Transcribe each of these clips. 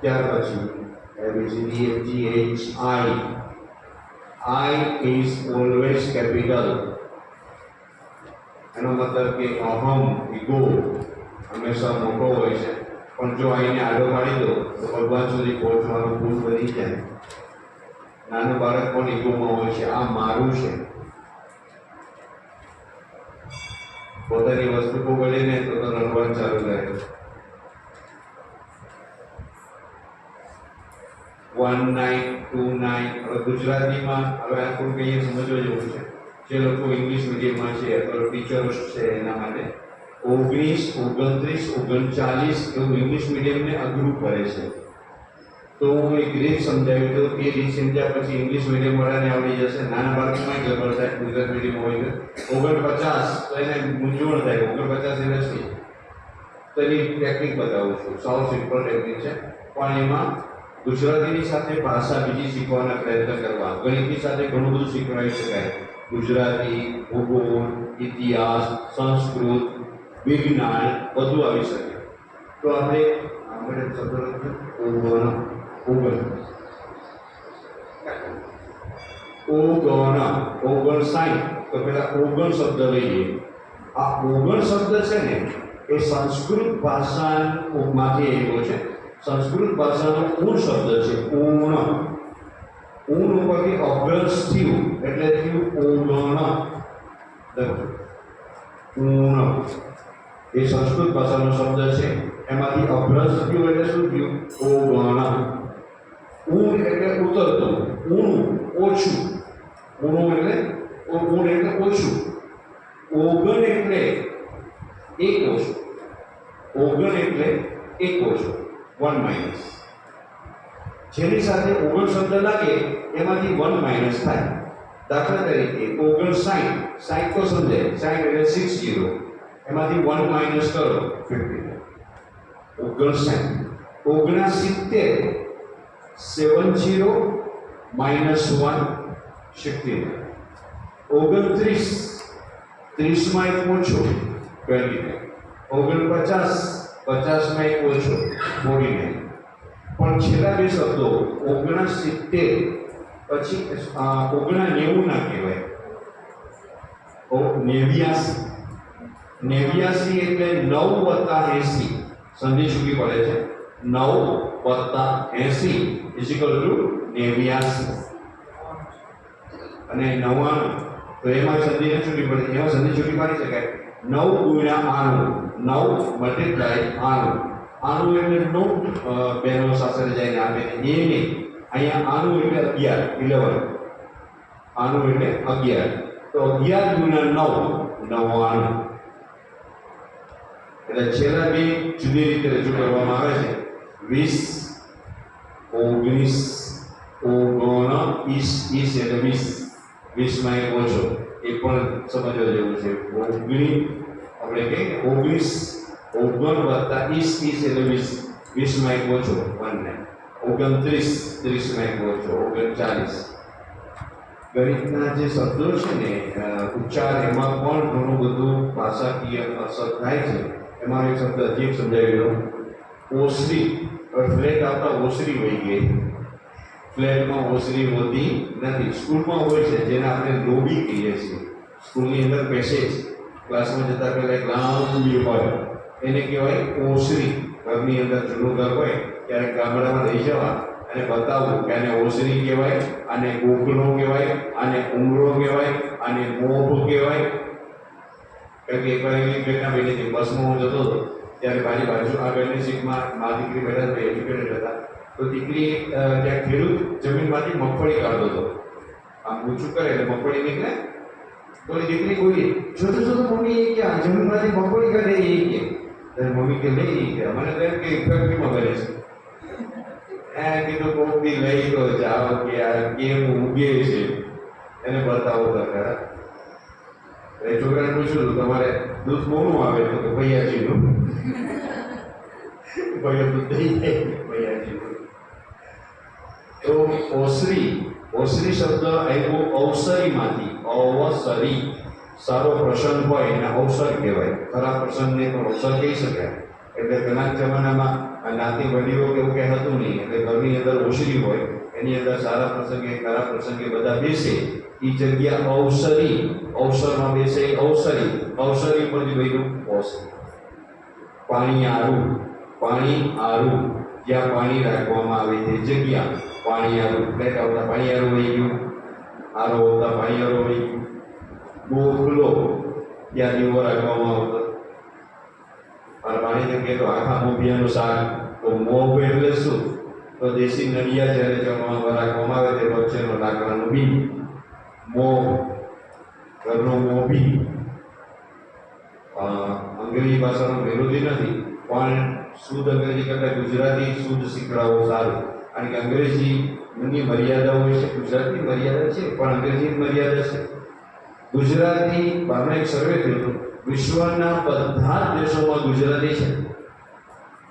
ત્યાર પછી ABCD G H I I is always capital એનો મતલબ કે અહમ ઈગો હંમેશા મોટો હોય છે. પણ જો આઈને આડો પાડી દો, તો ભગવાન સુધી પહોંચવાનું ભૂલ બની જાય. નાનું બાળક પણ ઈગોમાં હોય છે, આ મારું છે. પોતાની વસ્તુ બગડે ને તો રડવાનું ચાલુ રહે વન નાઇન ટુ નાઇન હવે ગુજરાતીમાં હવે આ થોડુંક અહીંયા સમજવા જેવું છે. જે લોકો ઇંગ્લિશ મીડિયમમાં છે, અથવા ટીચર્સ છે એના માટે. ઓગણીસ, ઓગણત્રીસ, ઓગણચાલીસ એવું ઇંગ્લિશ મીડિયમને અઘરું પડે છે. તો હું એક રીત સમજાવી તો એ રીત સમજ્યા પછી ઇંગ્લિશ મીડિયમ વાળાને આવડી જશે. નાના બાળકોમાં ગરબડ થાય ગુજરાત મીડિયમ હોય તો ઓગણપચાસ, તો એને મૂંઝવણ થાય. ઓગણપચાસ એ નથી તો એની ટેકનિક બતાવું છું. સાવ સિમ્પલ ટેકનિક છે. પણ એમાં ગુજરાતીની સાથે ભાષા બીજી શીખવાના પ્રયત્ન કરવા. ગણિતની સાથે ઘણું બધું શીખવાડી શકાય. ગુજરાતી, ભૂગોળ, ઇતિહાસ, સંસ્કૃત, વિજ્ઞાન બધું આવી શકે. તો આપણે આપણે શબ્દ લખીએ. ઓગણ ઓગણ ઓગણ ઓગણ સાઠ તો પેલા ઓગણ શબ્દ લઈએ. આ ઓગણ શબ્દ છે ને, એ સંસ્કૃત ભાષામાંથી આવ્યો છે. સંસ્કૃત ભાષાનો ઊણ શબ્દ છે ઊણ ઊણ ઉપરથી અભ્રસ થયું, એટલે થયું લખો. ઊણ એ સંસ્કૃત ભાષાનો શબ્દ છે, એમાંથી અભ્રસ થયું એટલે શું થયું? ઓગણ ઊણ એટલે ઉતરતું, ઊણું, ઓછું. ઊણું એટલે ઊણ એટલે ઓછું. ઓગણ એટલે એક ઓછું. ઓગણ એટલે એક ઓછું. વન માઇનસ જેની સાથે ઓગણ શબ્દ લાગે, એમાંથી વન માઇનસ થાય. દાખલા તરીકે ઓગણ સાઠ સાઠ તો સમજાય. સાઠ એટલે સિક્સ જીરો એમાંથી વન માઇનસ કરો ફિફ્ટી ઓગણ સાઈન ઓગણા સિત્તેર seven zero minus one sixty ઓગણત્રીસ, ત્રીસમાં એક ઓછો ટ્વેન્ટી ઓગણપચાસ પચાસમાં એક ઓછો નાઇન પણ છેલ્લા બે શબ્દો ઓગણા સિત્તેર પછી ઓગણા નેવું ના કહેવાય. નેવ્યાસી. નેવ્યાસી એટલે નવ વત્તા એસી. સંધિ ચૂકી પડે છે. નવ વત્તા એસી ઇઝિકલ ટુ નેવ્યાસી. અને નવ્વાણું. તો એમાં સંધિ ન છૂટી પડે એમાં સંધિ છૂટી પાડી શકાય. નવ ગુણ્યા આણું નવ મલ્ટીપ્લાય આનું. આનું એટલે નવ બહેનો સાથે જઈને આપે. એ નહીં. અહીંયા આનું એટલે અગિયાર ઇલેવન આનું એટલે અગિયાર. તો અગિયાર ગુણ્યા નવ, નવ્વાણું. એટલે છેલ્લા બે જુદી રીતે રજૂ કરવામાં આવે છે. વીસ, ઓગણીસ, ઓગણ ઈસ ઈસ એટલે વીસ. વીસમાં એક ઓછો. એ પણ સમજવા જેવું છે. ઓગણી આપણે કહીએ ઓગણીસ ઓગણ વત્તા ઈસ ઈસ એટલે વીસ. વીસમાં એક ઓછો વનને ઓગણત્રીસ ત્રીસમાં એક ઓછો, ઓગણચાલીસ. ગણિતના જે શબ્દો છે ને ઉચ્ચાર એમાં પણ ઘણું બધું ભાષાકીય અસર થાય છે. એમાં એક શબ્દ એક સમજાવી દઉં ઓસરી ફ્લેટ આવતા ઓસરી વહી ગઈ. ફ્લેટમાં ઓસરી હોતી નથી. સ્કૂલમાં હોય છે, જેને આપણે લોબી કહીએ છીએ. સ્કૂલની અંદર પેસેજ ક્લાસમાં જતા પહેલાં એક લાંબી હોય. એને કહેવાય ઓસરી. ઘરની અંદર જૂનું ઘર હોય, ત્યારે ગામડામાં લઈ જવા અને બતાવવું કે આને ઓસરી કહેવાય, આને ગોખલો કહેવાય, આને ઉમરો કહેવાય, આને મોભ કહેવાય. કારણ કે એકવાર એવી ઘટના બની હતી. બસમાં હું જતો હતો, ત્યારે મારી બાજુ આગળની સીટમાં મા દીકરી બેઠા હતા એજ્યુકેટેડ હતા. તો દીકરી ત્યાં ખેડૂત જમીનમાંથી મગફળી કાઢતો હતો. આમ ઊંચું કરે એટલે મગફળી નીકળે તો દીકરી બોલી જોતો જોતો મમ્મી એ કે આ જમીનમાંથી મગફળી કાઢે એ કે. ત્યારે મમ્મી કે લઈ કે મને તો એમ કે, ફેક્ટરીમાં કરે છે. એ કીધું કોક દી લઈ તો જાઓ કે આ કેમ ઉગે છે? એને બતાવો તો ખરા. એ છોકરાને પૂછ્યું તમારે દૂધ કોનું આવે? તો કે, ભૈયાજીનું. ભૈયા દૂધ દઈ જાય ભૈયાજીનું. તો ઓસરી ઓસરી શબ્દ આવ્યો અવસરીમાંથી અવસરી. સારો પ્રસંગ હોય એને અવસર કહેવાય. ખરાબ પ્રસંગને પણ અવસર કહી શકાય. એટલે પહેલાં જમાનામાં આ નાતી વડીઓ કે એવું કંઈ હતું નહીં. એટલે ઘરની અંદર ઓછરી હોય, એની અંદર સારા પ્રસંગે ખરાબ પ્રસંગે બધા બેસે. એ જગ્યા અવસરી, અવસરમાં બેસે અવસરી. અવસરી પર જ ભાઈનું અવસર પાણી આરું પાણી આરું. જ્યાં પાણી રાખવામાં આવે તે જગ્યા. પાણી આરું. આવતા પાણી આરું વહી ગયું. વહી ગયું ગોખલો ત્યાં દીવો રાખવામાં આવતો. અને પાણી કે તો આખા મોભિયાનું શાક. તો મોભ એટલે શું? તો દેશી નડિયા જ્યારે જમવામાં રાખવામાં આવે તે વચ્ચેનો લાકડાનું બી મોભ ઘરનો મોભી અંગ્રેજી ભાષાનો વિરોધી નથી, પણ શુદ્ધ અંગ્રેજી કરતાં ગુજરાતી શુદ્ધ શીખડાવવું સારું. કારણ કે અંગ્રેજીની મર્યાદાઓ હોય છે, ગુજરાતની મર્યાદા છે, પણ અંગ્રેજી મર્યાદા છે. ગુજરાતી બહારનો એક સર્વે થયો વિશ્વના બધા દેશોમાં ગુજરાતી છે.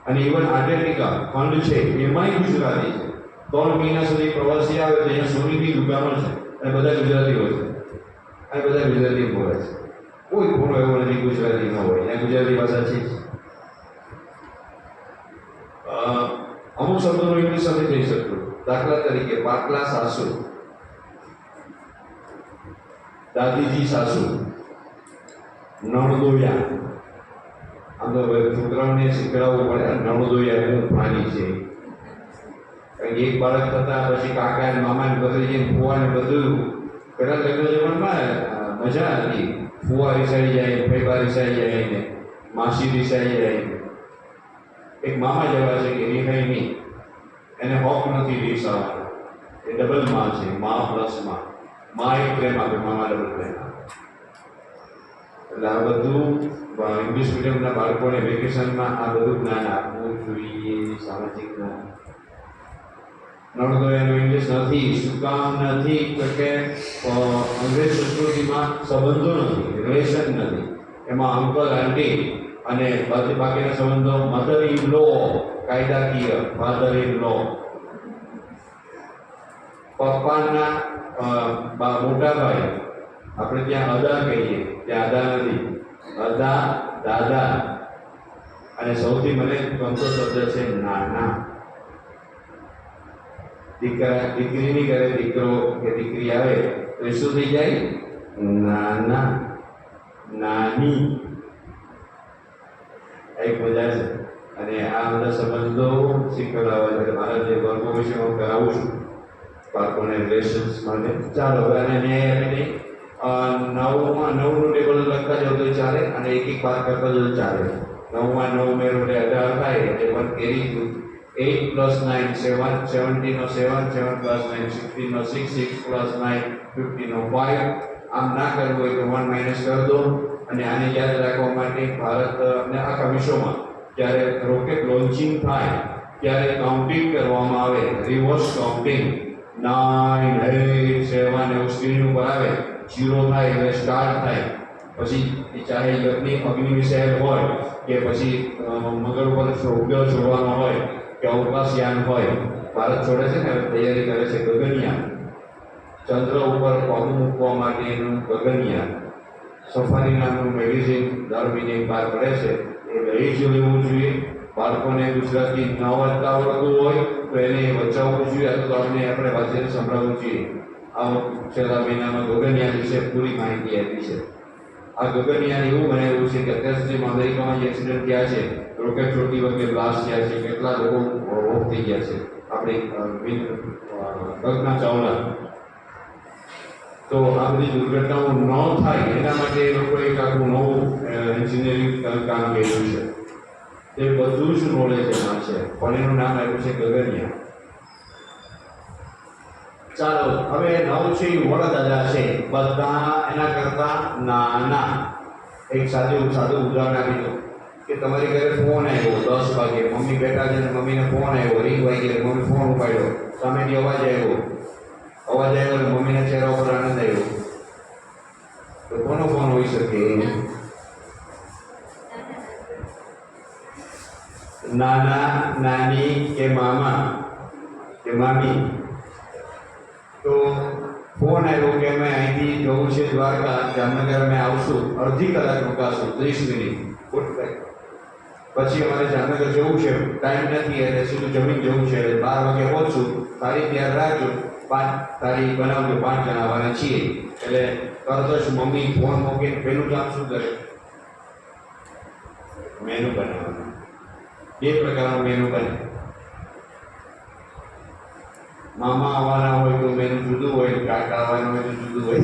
અને ઇવન આટેટિકા ફંડ છે, એમાંય ગુજરાતી છે. ત્રણ મહિના સુધી પ્રવાસી આવે તો અહીંયા સોનીની દુકાનો છે, અને બધા હોય છે. અને બધા ગુજરાતી બોલે છે. કોઈ ખૂણો એવો નથી ગુજરાતી ન હોય, અહીંયા ગુજરાતી ભાષા છે. અમુક શબ્દોનો ઇંગ્લિશ સાથે થઈ શકતું. દાખલા તરીકે પાટલા સાસુ, દાદીજી સાસુ, નણદોયા. હવે છોકરાઓને શીખડાવવું પડે નણદોયા એનું પ્રાણી છે. કારણ એક બાળક થતા પછી કાકા ને મામા ને ભત્રીજી ને ફુવા ને બધું પેલા લગ્ન જમણમાં મજા હતી. ફુવા રિસાઈ જાય ફૈબા રિસાઈ જાય ને માસી રિસાઈ જાય. એક મામા જેવા છે કે રિહાઈ નહીં. એને હોક નથી રિસાવાનો એ ડબલમાં છે, મા પ્લસમાં. મા એક પ્રેમ આપે, મામા ડબલ પ્રેમ એટલે આ બધું ઇંગ્લિશ મીડિયમના બાળકોને વેકેશનમાં આ બધું જ્ઞાન આપવું જોઈએ, સામાજિક જ્ઞાન. નણંદો એનું ઇંગ્લિશ નથી, શું કામ નથી કે અંગ્રેજ સંસ્કૃતિમાં સંબંધો નથી રિલેશન નથી. એમાં અંકલ આંટી અને બાકી બાકીના સંબંધો મધર ઇન લો કાયદાકીય મધર ઇન લો પપ્પાના મોટા ભાઈ, આપણે ત્યાં અદા કહીએ, ત્યાં અદા નથી. અદા, દાદા. અને સૌથી મને ગમતો શબ્દ છે નાના. દીકરા દીકરીની ઘરે દીકરો કે દીકરી આવે, તો એ શું થઈ જાય? નાના. નાની. એક મજા છે. અને આ બધા સંબંધો શીખવાડવા છે મારા જે વર્ગો વિશે હું કરાવું છું બાળકોને રિલેશન્સ માટે. ચાલો, હવે આને ન્યાય આપીને નવમાં નવનું ટેબલ લખતા જાવ તો ચાલે અને એક એક વાત કરતા જાવ ચાલે. નવમાં નવ મેળવો એટલે અઢાર થાય એટલે પણ carry two eight plus nine seven સેવન્ટીનો seven seven plus nine સિક્સટીનો સિક્સ સિક્સ પ્લસ નાઇન ફિફ્ટીનો ફાઇવ આમ ના કરવું હોય તો વન માઇનસ કરી દો. અને આને યાદ રાખવા માટે ભારત અને આખા વિશ્વમાં જ્યારે રોકેટ લોન્ચિંગ થાય, ત્યારે કાઉન્ટિંગ કરવામાં આવે reverse counting nine eight seven એવું સ્ક્રીન ઉપર આવે જીરો થાય એટલે સ્ટાર્ટ થાય. પછી ચાહે યજ્ઞ અગ્નિ મિસાઇલ હોય કે પછી મંગળ ઉપર ઉપગ્રહ છોડવાનો હોય, કે અવકાશયાન હોય, ભારત છોડે છે ને તૈયારી કરે છે ગગનયાન. ચંદ્ર ઉપર પગ મૂકવા માટેનું ગગનયાન. સફારી નામનું મેગેઝિન દર મહિને બહાર પડે છે. એ લઈ લેવું જોઈએ. બાળકોને ગુજરાતી ન વાંચતા આવડતું હોય તો એને બચાવવું જોઈએ. અથવા આપણે આપણે વાંચીને સંભળાવવું જોઈએ. આ છેલ્લા મહિનામાં ગગનયાન વિશે પૂરી માહિતી આપી છે. આ ગગનયાન એવું બનેલું છે કે અત્યાર સુધી અમેરિકામાં જે એક્સિડન્ટ થયા છે, રોકેટ છોડતી વખતે બ્લાસ્ટ થયા છે, કેટલા લોકો ઓફ થઈ ગયા છે. આપણે કલ્પના ચાવલા તો આ બધી દુર્ઘટનાઓ ન થાય, એના માટે એ લોકો એક આખું નવું એન્જિનિયરિંગ કામ કર્યું છે. તે બધું જ નોલેજ એમાં છે, પણ એનું નામ આપ્યું છે ગગનિયા ચાલો, હવે નવ છે એ વડદાદા છે, બધા એના કરતા નાના. એક સાદું સાદું ઉદાહરણ આપી દો કે તમારી ઘરે ફોન આવ્યો દસ વાગે, મમ્મી બેઠા છે મમ્મીને ફોન આવ્યો એક વાગે મમ્મી ફોન ઉપાડ્યો, સામેથી અવાજ આવ્યો અવાજ આવ્યો એટલે મમ્મીના ચહેરા ઉપર આનંદ આવ્યો તો કોનો ફોન હોઈ શકે નાના નાની કે મામા કે મામી તો ફોન આવ્યો કે અમે અહીંથી જવું છે દ્વારકા જામનગર અમે આવશું અડધી કલાક રોકાશું ત્રીસ મિનિટ ગુડ બાય. પછી અમારે જામનગર જવું છે. ટાઈમ નથી એટલે સીધું જમીન જવું છે. એટલે બાર વાગે પહોંચું. તારીખ યાદ રાખજો. પાંચ તારીખ બનાવજો. પાંચ જણા આવવાના છીએ. એટલે તરત જ મમ્મી ફોન મૂકીને પેલું કામ શું કરે? મેનુ બનાવવાનું. બે પ્રકારનું મેનુ બને. મામા આવવાના હોય તો મેનુ જુદું હોય, કાકા આવવાનું હોય તો જુદું હોય.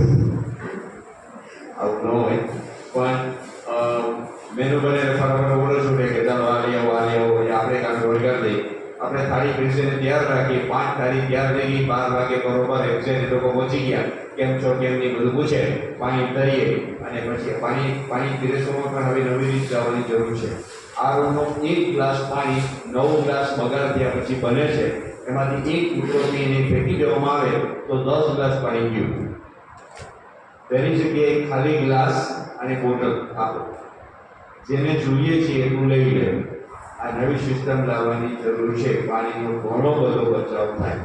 આવું ન હોય. પણ અ, મેનુ બને એટલે ફટાફટ ઓર્ડર છૂટે કે ચાલો આ લઈ આવો આ લઈ આવો આપણે કામ રોજગાર દઈએ. આપણે થાળી પીરસીને તૈયાર રાખીએ પાંચ થાળી તૈયાર ગઈ બાર વાગે બરોબર એક્ઝેક્ટ લોકો પહોંચી ગયા. કેમ છો કેમ નહીં બધું પૂછે. પાણી તરીએ અને પછી પાણી પાણી પીરસવામાં પણ હવે નવી રીત જવાની જરૂર છે. આ રૂમનો એક ગ્લાસ પાણી નવ ગ્લાસ બગાડ થયા પછી બને છે. એમાંથી એક મિત્રો પીને ફેંકી દેવામાં આવે તો દસ ગ્લાસ પાણી ગયું તેની જગ્યાએ ખાલી ગ્લાસ અને બોટલ આપો. જેને જોઈએ છીએ એટલું લઈ લે. આ નવી સિસ્ટમ લાવવાની જરૂર છે. પાણીનો ઘણો બધો બચાવ થાય.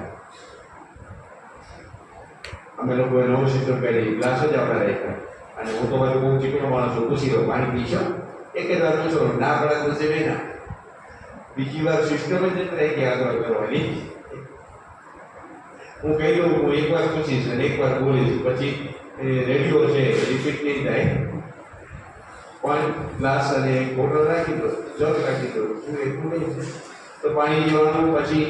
અમે લોકોએ નવું સિસ્ટમ કરી ગ્લાસ જ આપણે રાખ્યા. અને હું તો પાછું બહુ ચીકણો માણસ છું પૂછી લો પાણી પીશો એક જ વાર પૂછો ના પડે તો નહીં ના. બીજી વાર સિસ્ટમ જ નથી રહી ગયા આગળ કરવાની હું કહી દઉં, હું એક વાર પૂછીશ અને એક વાર બોલીશ. પછી રેડિયો છે, રિપીટ નહીં થાય. પણ ગ્લાસ અને બોટલ રાખી દો, જગ રાખી દો. શું એટલું નહીં તો પાણી લેવાનું પછી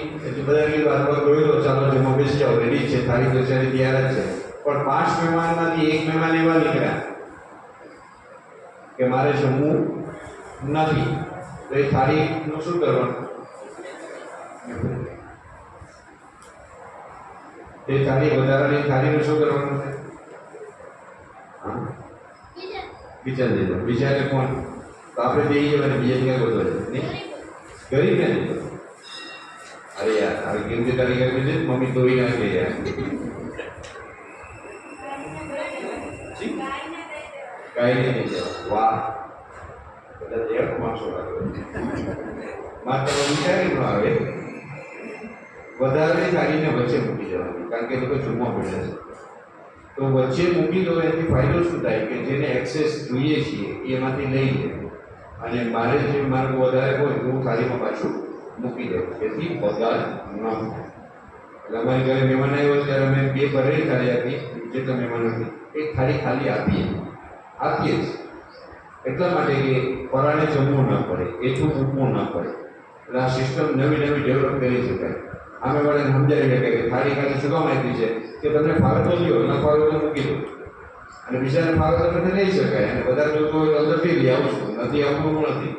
બધા કીધું હાથમાં ધોઈ દો ચાલો જમવા બેસી જાઓ રેડી છે, થાળી તો ત્યારે તૈયાર જ છે. પણ પાંચ મહેમાનમાંથી એક મહેમાન એવા નીકળ્યા કે મારે જમવું નથી. તો એ થાળીનું શું કરવાનું? એ થાળી વધારાની થાળીનું શું કરવાનું? છે હા બીજા દે દો બીજાને કોણ તો આપણે બે જવાને બીજા ક્યાં બધો નહીં ગરીબ ને અરે યાર આવી કેમ કે તારી ઘર છે મમ્મી ધોઈ નાખે યાર જી? કાંઈ નહીં જવા વાહ બધા દેવ માણસો લાગે માત્ર વિચારી ન આવે વધારે થાળીને વચ્ચે મૂકી જવાની કારણ કે એ લોકો જમવા પડે છે તો વચ્ચે મૂકી દો એથી ફાયદો શું થાય? કે જેને એક્સેસ જોઈએ છીએ, એમાંથી લઈ લે. અને મારે જે માર્ગ વધારે હોય, તો હું થાળીમાં પાછું મૂકી દઉં. જેથી બગાડ ન થાય. એટલે અમારી ઘરે મહેમાન આવ્યો ત્યારે અમે બે ભરેલી થાળી આપી જે તમે મહેમાન હતી એક થાળી ખાલી આપીએ. આપીએ જ. એટલા માટે કે પરાણે જમવું ન પડે એટલું મૂકવું ન પડે. એટલે આ સિસ્ટમ નવી નવી ડેવલપ કરી શકાય. આમે વડે સમજાવી શકાય કે થાળી ખાલી શું માહિતી છે કે તમને તો લ્યો ન ફાવે તો મૂકી દો. અને બીજાને તો તમને લઈ શકાય. અને બધા લોકો અંદરથી લઈ આવશું નથી આવવું નથી.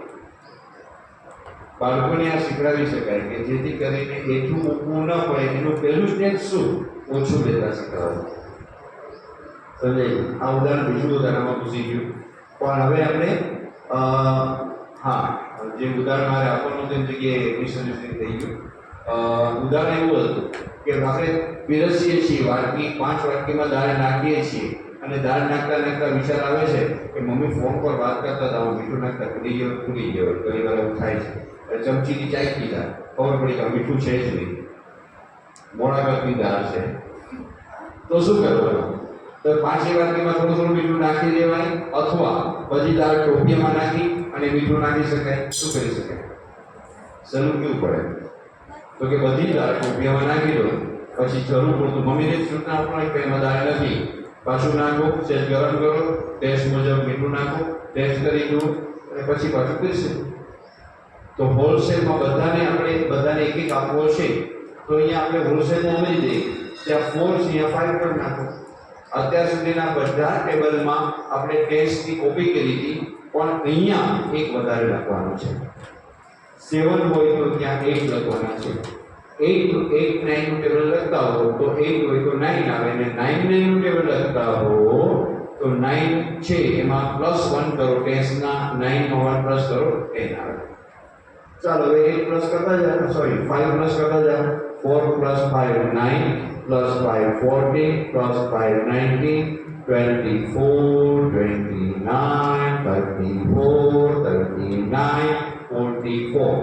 બાળકોને આ શીખડાવી શકાય કે જેથી કરીને એટલું મૂકવું ન પડે એનું પહેલું સ્ટેજ શું? ઓછું લેતા શીખવાનું સમજાય આ ઉદાહરણ બીજું ઉદાહરણમાં પૂછી ગયું. પણ હવે આપણે હા, જે ઉદાહરણ મારે આપવાનું તેની જગ્યાએ મિસઅન્ડરસ્ટેન્ડિંગ થઈ ગયું. ઉદાહરણ એવું હતું કે આપણે પીરસીએ છીએ વાટકી પાંચ વાટકીમાં દાળ નાખીએ છીએ અને દાળ નાખતા નાખતા વિચાર આવે છે કે મમ્મી ફોન પર વાત કરતા હતા મીઠું નાખતા ભૂલી ગયો ભૂલી ગયો ઘણી વાર એવું થાય છે. ચમચીની ચાય પીધા. ખબર પડી કે મીઠું છે જ નહીં. મોડા કરતી દાળ છે. તો શું કરવાનું? તો પાંચે વાટકીમાં થોડું થોડું મીઠું નાખી દેવાય અથવા પછી દાળ ટોપિયામાં નાખી અને મીઠું નાખી શકાય. શું કરી શકાય? સલું કેવું પડે? તો કે બધી દાળ રૂપિયામાં નાખી દો. પછી જરૂર પડતું મમ્મીને જ સૂચના પણ કંઈ વધારે નથી. પાછું નાખો, સેજ ગરમ કરો, ટેસ્ટ મુજબ મીઠું નાખો, ટેસ્ટ કરી દો અને પછી પાછું પીરશે તો હોલસેલમાં બધાને આપણે, બધાને એક એક આપવો છે. તો અહીંયા આપણે હોલસેલમાં ઉમેરી દઈએ ત્યાં ફોર અહીંયા ફાઈવ પણ નાખો. અત્યાર સુધીના બધા ટેબલમાં આપણે ટેસ્ટની કોપી કરી હતી, પણ અહીંયા એક વધારે નાખવાનો છે. સેવન હોય તો ત્યાં એટ લખવાના છે. એટ એટ નાઇનનું ટેબલ લખતા હો તો એટ હોય તો નાઇન આવે ને નાઇન નાઇનનું ટેબલ લખતા હો તો નાઇન છે. એમાં પ્લસ વન કરો ટેસ્ટના નાઇનમાં વન પ્લસ કરો ટેન આવે. ચાલો, હવે એટ પ્લસ કરતા જાઓ. સોરી, ફાઇવ પ્લસ કરતા જાઓ. Four plus five nine, plus five fourteen plus five nineteen twenty four, twenty nine, thirty four, thirty nine forty four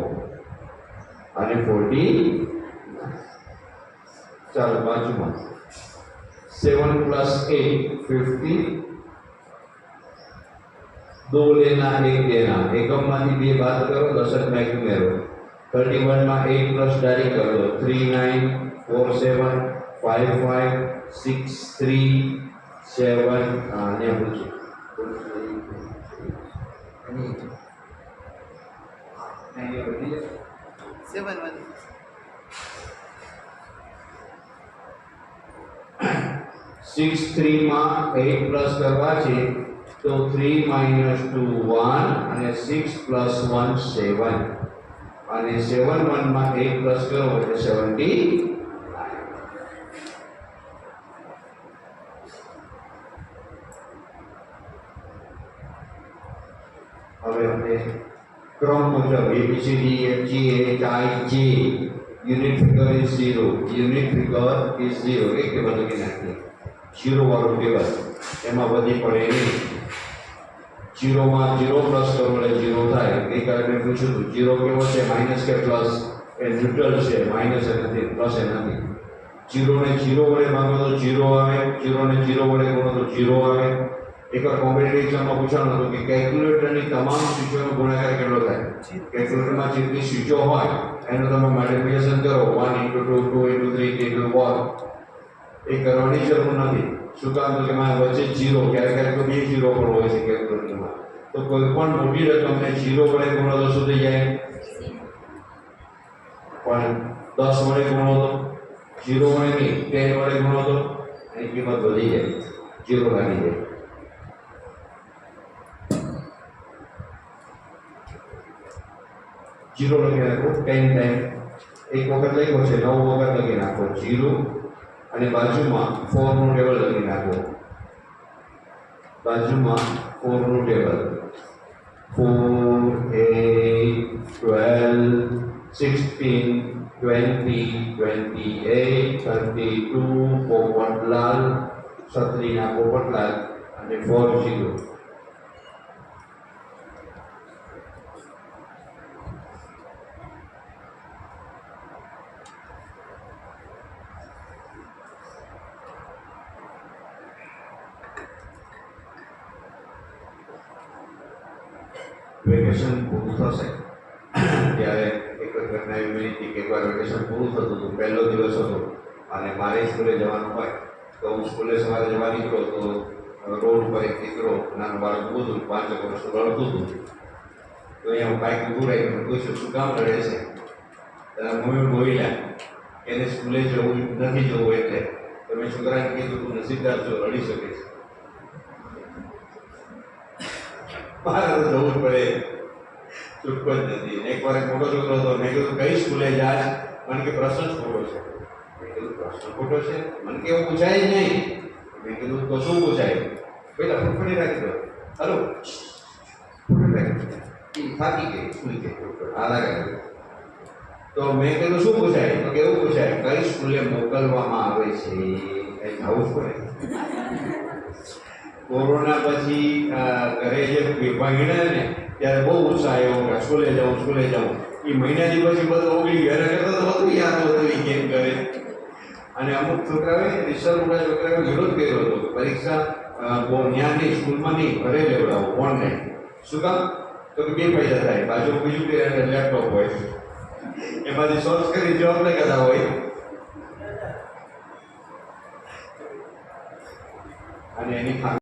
અને ફોર્ટી ચાલો બાજુમાં સેવન પ્લસ એટ ફિફ્ટી दो लेना एक देना એકમમાંથી બે બાદ કરો દશકમાં એક ઉમેરો થર્ટી વનમાં એટ પ્લસ ડાયરેક્ટ કરી દો three nine four seven five five six three seven ને પૂછ્યું સેવન વન સિક્સ થ્રીમાં એટ પ્લસ કરવા છે તો થ્રી માઇનસ ટુ વન અને સિક્સ પ્લસ વન સેવન અને સેવન વનમાં એટ પ્લસ કરો એટલે સેવન્ટી હવે આપણે ક્રમ મુજબ ABCD F G H I J unit figure is zero unit figure is zero A table લખી નાખીએ ઝીરો વાળું ટેબલ એમાં બધી પડે નહીં જીરોમાં જીરો પ્લસ કરો એટલે જીરો થાય ગઈકાલે મેં પૂછ્યું હતું જીરો કેવો છે માઇનસ કે પ્લસ એ ન્યુટ્રલ છે માઇનસ એ નથી પ્લસ એ નથી જીરો ને જીરો વડે ભાગો તો જીરો આવે જીરો ને જીરો વડે ગુણો તો જીરો આવે એકવાર કોમ્પિટિટિવ એક્ઝામમાં પૂછવાનું હતું કે કેલ્ક્યુલેટરની તમામ સ્વીચોનો ગુણાકાર કેટલો થાય? કેલ્ક્યુલેટરમાં જેટલી સ્વીચો હોય, એનું તમે મલ્ટિપ્લિકેશન કરો. One into two two into three into four એ કરવાની જરૂર નથી. શું કામ? કે મારે વચ્ચે જીરો ક્યારેક ક્યારેક તો બે જીરો પણ હોય છે કેલ્ક્યુલેટરમાં તો કોઈ પણ મોટી રકમને જીરો વડે ગુણો તો શું થઈ જાય? પણ દસ વડે ગુણો તો? જીરો વડે નહીં ટેન વડે ગુણો તો? એની કિંમત વધી જાય. જીરો લાગી જાય. જીરો લખી નાખો ટેન ટાઈમ એક વખત લખ્યો છે, નવ વખત લખી નાખો, જીરો. અને બાજુમાં ફોરનું ટેબલ લખી નાખો. બાજુમાં ફોરનું table. Four, eight, twelve, sixteen, twenty twenty eight, thirty two Popatlal છત્રીના Popatlal અને ફોર જીરો વેકેશન પૂરું થશે ત્યારે એક જ ઘટના એવી બની હતી કે એકવાર વેકેશન પૂરું થતું હતું પહેલો દિવસ હતો અને મારે સ્કૂલે જવાનું હોય તો હું સ્કૂલે સવારે જવા નીકળો તો રોડ ઉપર એક દીકરો નાનું બાળક ઊભું પાંચ વર્ષ રડતું હતું. તો અહીંયા હું બાઇક ઊભું મેં પૂછ્યું શું કામ રડે છે? ત્યારે મમ્મી બોલ્યા એને સ્કૂલે જવું નથી જવું એટલે તો મેં છોકરાને કીધું તું નસીબદાર છો, રડી શકે છે. મારે તો જવું પડે. છૂટકો જ નથી. એક એક મોટો છોકરો હતો, મેં કીધું, કઈ સ્કૂલે જાય મને કે, પ્રશ્ન જ છે. પ્રશ્ન ખોટો છે? મને કે એવું પૂછાય નહીં. મેં કીધું તો શું પૂછાય? પેલા ફૂટફડી રાખી દો. હલો. રાખી દો. ઈ થાકી ગઈ. ખુલી ગઈ ફૂટફડ આ લાગે તો મેં કીધું શું પૂછાય? તો કેવું પૂછાય કઈ સ્કૂલે મોકલવામાં આવે છે? એ જવું પડે. કોરોના પછી ઘરે જે ભણ્યા ને ત્યારે બહુ ઉત્સાહ આવ્યો. કે સ્કૂલે જાઉં સ્કૂલે જાઉં. એ મહિનાથી પછી બધું ઓગળી ગયું. કરતા તો બધું યાદ હતું એ કેમ કરે. અને અમુક છોકરાઓએ રિસર્ચ મોટા છોકરાઓએ વિરોધ કર્યો હતો પરીક્ષા અ, ત્યાં નહીં સ્કૂલમાં નહીં ઘરે લેવડાવો ઓનલાઈન શું કામ? તો કે બે પૈસા થાય. બાજુ બીજું કે લેપટોપ હોય. એમાંથી સર્ચ કરી જવાબ લગાતા હોય. અને એની